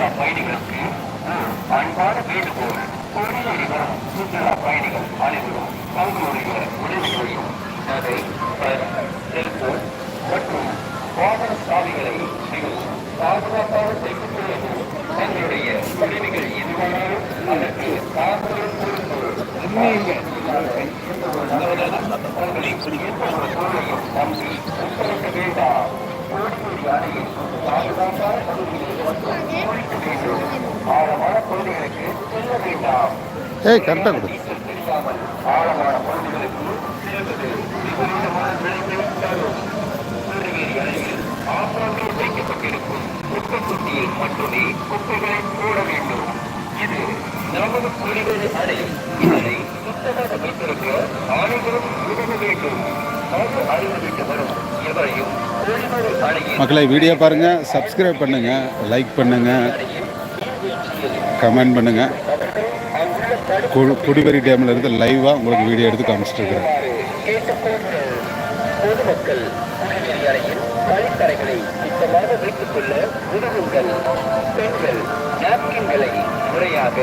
சுற்றுலா பயணிகளுக்கு அன்பான வேண்டுகோள் கோடியில் சுற்றுலா பயணிகள் அனைவரும் தங்களுடைய உதவிகளையும் அதை பஸ் செல்போன் மற்றும் வாகன சாலைகளை மிகவும் பாதுகாப்பாக செய்யக்கூடியது தங்களுடைய உதவிகள் எதுவானாலும் அதற்கு தாங்களும் பொறுப்பு. உங்களை எந்த ஒரு பொருளையும் நம்பி ஒப்படைக்க வேண்டாம் கோடிக்கொடி அணையில் பாதுகாப்பான பகுதிகளில் மட்டும் குளிக்க வேண்டும் செல்ல வேண்டாம் ஏய் கரெக்டாக கொடு. நீச்சல் தெரியாமல் ஆழமான பகுதிகளுக்கு செல்வது விபரீதமான விளைவை தரும் சூரியகிரி அணையில் ஆங்காங்கே வைக்கப்பட்டிருக்கும் குப்பை தொட்டியில் மட்டுமே குப்பைகளை போட வேண்டும் இது நமது குடிநீர் அணை இதனை சுத்தமாக வைத்திருக்க அனைவரும் உதவ வேண்டும் அது அறிந்துவிட்டு வரும் எவரையும் குடிநீர் அணையில் மக்களை வீடியோ பாருங்கள் சப்ஸ்கிரைப் பண்ணுங்கள் லைக் பண்ணுங்கள் கமெண்ட் பண்ணுங்கள் கு குடிவரி டேமில் இருந்து லைவாக உங்களுக்கு வீடியோ எடுத்து காமிச்சிட்டு இருக்கிறேன். பொதுமக்கள் குடிநீர் அறையில் கழிப்பறைகளை சுத்தமாக வைத்துக் கொள்ள உதவுங்கள். பெண்கள் நாப்கின்களை முறையாக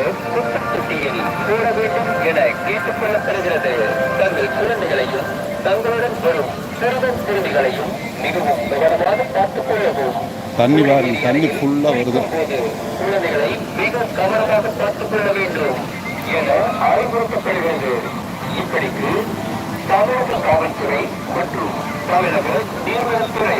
தொட்டியில் போட வேண்டும் என கேட்டுக் கொள்ளப்படுகிறது தங்கள் குழந்தைகளையும் தங்களுடன் வரும் சிறுவன் சிறுமிகளையும் மிகவும் கவனமாக பார்த்துக் கொள்ளவும். தண்ணி பாருங்க தண்ணி ஃபுல்லாக வருது. குழந்தைகளை மிக கவனமாக பார்த்துக் கொள்ள வேண்டும் என அறிவுறுத்தப்படுகிறது இப்படிக்கு தமிழக காவல்துறை மற்றும் தமிழக நீர்வளத்துறை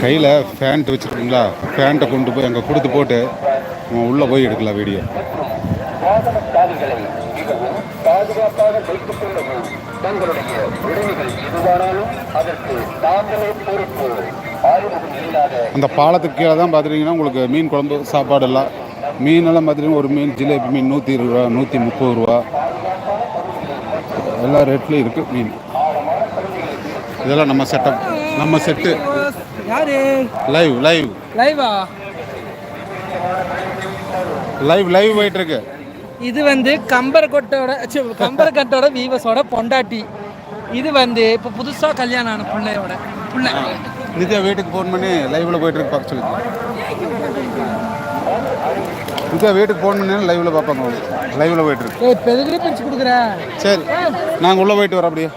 கையில் ஃபேண்ட் வச்சுருக்கீங்களா? ஃபேண்ட்டை கொண்டு போய் அங்கே கொடுத்து போட்டு உள்ளே போய் எடுக்கலாம் வீடியோ பாதுகாப்பாக வைத்துக் கொள்ளவும் தங்களுடைய உரிமைகள் எதுவானாலும் அதற்கு தாங்களே பொறுப்பு ஆய்வுகள் இல்லாத அந்த பாலத்துக்கு கீழே தான் பார்த்துட்டிங்கன்னா உங்களுக்கு மீன் குழம்பு சாப்பாடு எல்லாம் மீனெல்லாம் பார்த்துட்டிங்கன்னா ஒரு மீன் ஜிலேபி மீன் நூற்றி இருபது ரூபா நூற்றி முப்பது ரூபா. எல்லா ரேட்லேயும் இருக்குது மீன். இதெல்லாம் நம்ம செட்டப் நம்ம செட்டு. யாரு? லைவ் லைவ் லைவா லைவ் லைவ் போயிட்டு இருக்கு இது வந்து கம்பரக்கொட்டோட கம்பரக்கட்டோட வீவஸோட பொண்டாட்டி. இது வந்து இப்போ புதுசாக கல்யாணம் ஆன பிள்ளையோட பிள்ளை. நித்யா வீட்டுக்கு ஃபோன் பண்ணி லைவ்ல போயிட்டு இருக்கு பார்க்க சொல்லி. நித்யா வீட்டுக்கு ஃபோன் பண்ணி லைவ்ல பார்ப்பாங்க லைவ்ல போயிட்டு இருக்கு பெருகிரி பிரிச்சு கொடுக்குறேன் சரி நாங்கள் உள்ளே போயிட்டு வரோம் அப்படியே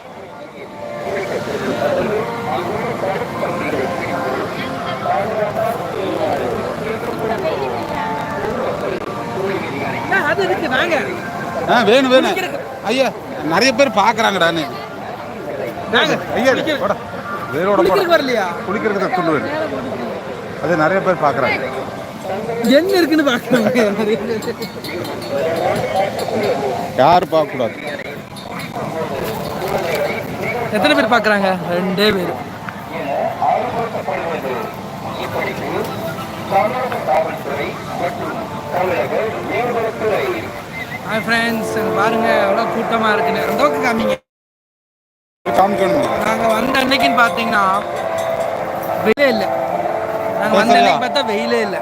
அது இருக்கு வாங்க ஆ வேணும் வேணும் ஐயா நிறைய பேர் பார்க்குறாங்கடான்னு. ஐயா வேரோட குளிக்கிறதுக்கு வரலையா? குளிக்கிறதுக்கு துண்டு வேணும். அது நிறைய பேர் பார்க்குறாங்க. என்ன இருக்குன்னு பார்க்குறாங்க. யாரும் பார்க்கக்கூடாது? எத்தனை பேர் பார்க்குறாங்க? ரெண்டே பேர். ஹாய் ஃப்ரெண்ட்ஸ் பாருங்க எவ்வளோ கூட்டமாக இருக்குன்னு. ரெண்டோக்கு காமிங்க. காமிக்கணும்? நாங்கள் வந்த அன்னைக்குன்னு பார்த்தீங்கன்னா வெயிலே இல்லை. நாங்கள் வந்த அன்னைக்கு பார்த்தா வெயிலே இல்லை.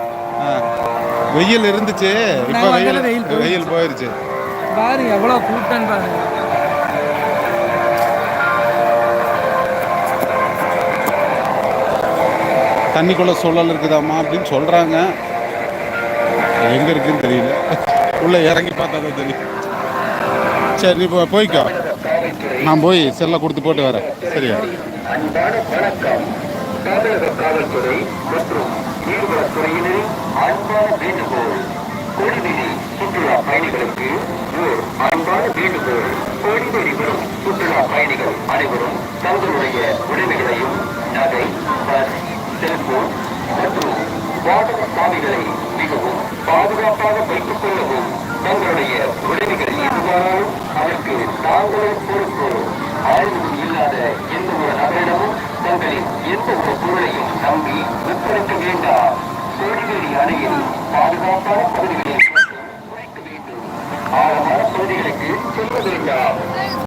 வெயில் இருந்துச்சு. இப்போ வெயில் வெயில் போயிருச்சு. பாருங்க எவ்வளோ கூட்டம்னு பாருங்க. தண்ணிக்குள்ள சுழல் இருக்குதாம்மா அப்படின்னு சொல்றாங்க. எங்க இருக்குன்னு தெரியல. உள்ள இறங்கி பார்த்தா தான் தெரியும். சரி நீ போய்க்கோ. நான் போய் செல்லை கொடுத்து போட்டு வரேன். சரியா? தமிழக காவல்துறை மற்றும் நீர்வளத்துறையினரின் அன்பான வேண்டுகோள் சுற்றுலா பயணிகளுக்கு ஓர் அன்பான வேண்டுகோள் கோடிவேரி வரும் சுற்றுலா பயணிகள் அனைவரும் தங்களுடைய உடைமைகளையும் நகை பஸ் வாகன சாவிகளை மிகவும் பாதுகாப்பாக வைத்துக் கொள்ளவும் தங்களுடைய உதவிகள் எதுவானாலும் அதற்கு தாங்களே பொறுப்பு. ஆய்வு இல்லாத எந்த ஒரு நபரிடமும் தங்களின் எந்த ஒரு பொருளையும் நம்பி ஒப்படைக்க வேண்டாம். சோழிவேலி அணையில் பாதுகாப்பான பகுதிகளில் குறைக்க வேண்டும். ஆழமான பகுதிகளுக்கு செல்ல வேண்டாம்.